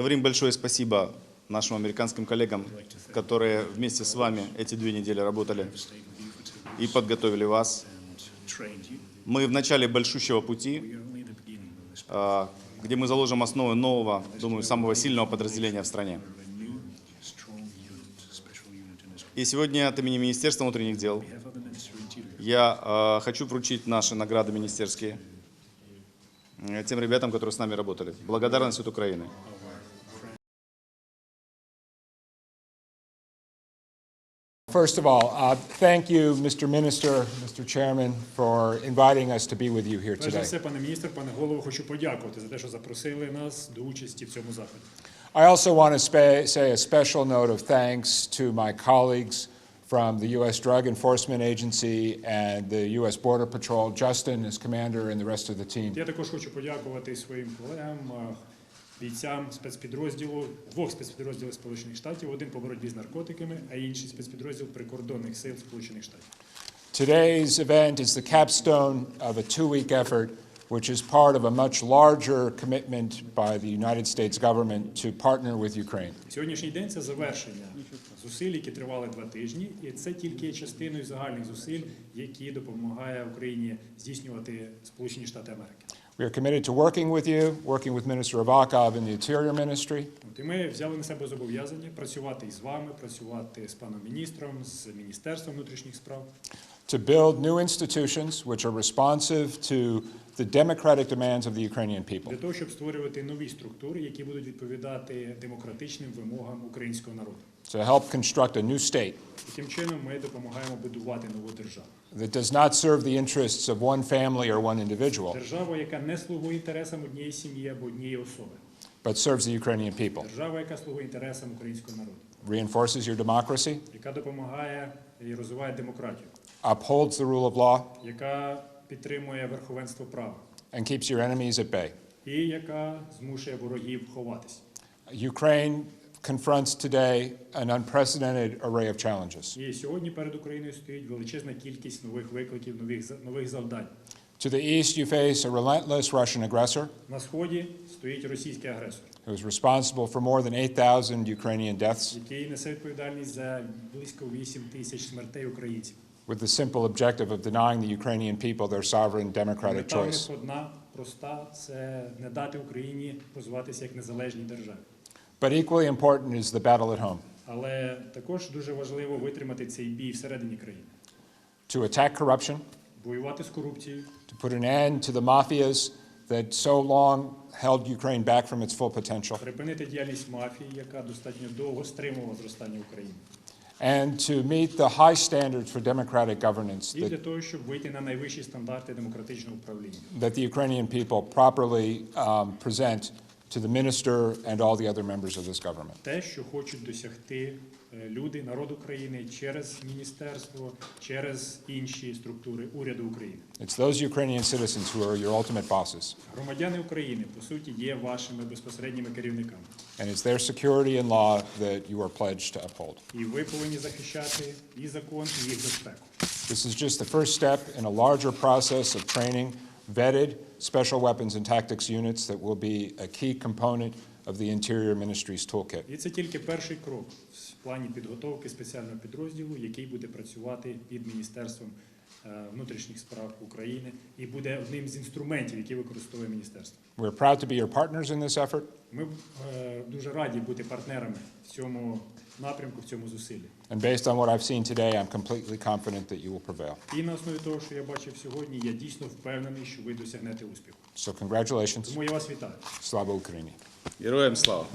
Говорим большое спасибо нашим американским коллегам, которые вместе с вами эти две недели работали и подготовили вас. Мы в начале большущего пути, а, где мы заложим основы нового, думаю, самого сильного подразделения в стране. И сегодня от имени Министерства внутренних дел я а, хочу вручить наши награды министерские э, тем ребятам, которые с нами работали. Благодарность от Украины. First of all, uh, thank you, Mr. Minister, Mr. Chairman, for inviting us to be with you here Перш за today. все, пане міністр, пане голово, хочу подякувати за те, що запросили нас до участі в цьому заході. I also want to spa- say a special note of thanks to my colleagues from the U.S. Drug Enforcement Agency and the U.S. Border Patrol, Justin as commander and the rest of the team. Я також хочу подякувати своїм колегам, а, бійцям спецпідрозділу, двох спецпідрозділів Сполучених Штатів, один по боротьбі з наркотиками, а інший спецпідрозділ прикордонних сил Сполучених Штатів. Today's event is the capstone of a two-week effort, which is part of a much larger commitment by the United States government to partner with Ukraine. Сьогоднішній день це завершення зусиль, які тривали два тижні, і це тільки частиною загальних зусиль, які допомагає Україні здійснювати Сполучені Штати Америки. We are committed to working with you, working with Minister Avakov in the Interior Ministry, От, і ми взяли на себе зобов'язання працювати із вами, працювати з паном міністром, з міністерством внутрішніх справ, to build new institutions which are responsive to the democratic demands of the Ukrainian people. для того, щоб створювати нові структури, які будуть відповідати демократичним вимогам українського народу. to help construct a new state Таким чином, ми допомагаємо будувати нову державу. that does not serve the interests of one family or one individual, Держава, яка не слугує інтересам однієї сім'ї або однієї особи. but serves the Ukrainian people, Держава, яка слугує інтересам українського народу, reinforces your democracy, яка допомагає і розвиває демократію, upholds the rule of law, яка підтримує верховенство права and keeps your enemies at bay. і яка змушує ворогів ховатись. Ukraine confronts today an unprecedented array of challenges. І сьогодні перед Україною стоїть величезна кількість нових викликів, нових за- нових завдань. To the east, you face a relentless Russian aggressor На сході стоїть російський агресор, who is responsible for more than 8,000 Ukrainian deaths який несе відповідальність за близько 8 тисяч смертей українців. with the simple objective of denying the Ukrainian people their sovereign democratic Мета в choice. них одна проста це не дати Україні розвиватися як незалежній державі. But equally important is the battle at home Але також дуже важливо витримати цей бій всередині країни, to attack corruption, воювати з корупцією, to put an end to the mafias that so long held Ukraine back from its full potential, припинити діяльність мафії, яка достатньо довго стримувала зростання України, and to meet the high standards for democratic governance і для that, того, щоб вийти на найвищі стандарти демократичного управління. that the Ukrainian people properly um, present to the minister and all the other members of this government. те, що хочуть досягти е, люди, народ України через міністерство, через інші структури уряду України. It's those Ukrainian citizens who are your ultimate bosses, Громадяни України по суті є вашими безпосередніми керівниками, and it's their security and law that you are pledged to uphold. і ви повинні захищати і закон, і їх безпеку. This is just the first step in a larger process of training vetted special weapons and tactics units that will be a key component of the Interior Ministry's toolkit. І це тільки перший крок в плані підготовки спеціального підрозділу, який буде працювати під міністерством е, внутрішніх справ України і буде одним з інструментів, які використовує міністерство. We're proud to be your partners in this effort, Ми е, дуже раді бути партнерами в цьому напрямку, в цьому зусиллі. and based on what I've seen today, I'm completely confident that you will prevail. І на основі того, що я бачив сьогодні, я дійсно впевнений, що ви досягнете успіху. So congratulations. Тому я вас вітаю. Slava Ukraini. Героям слава!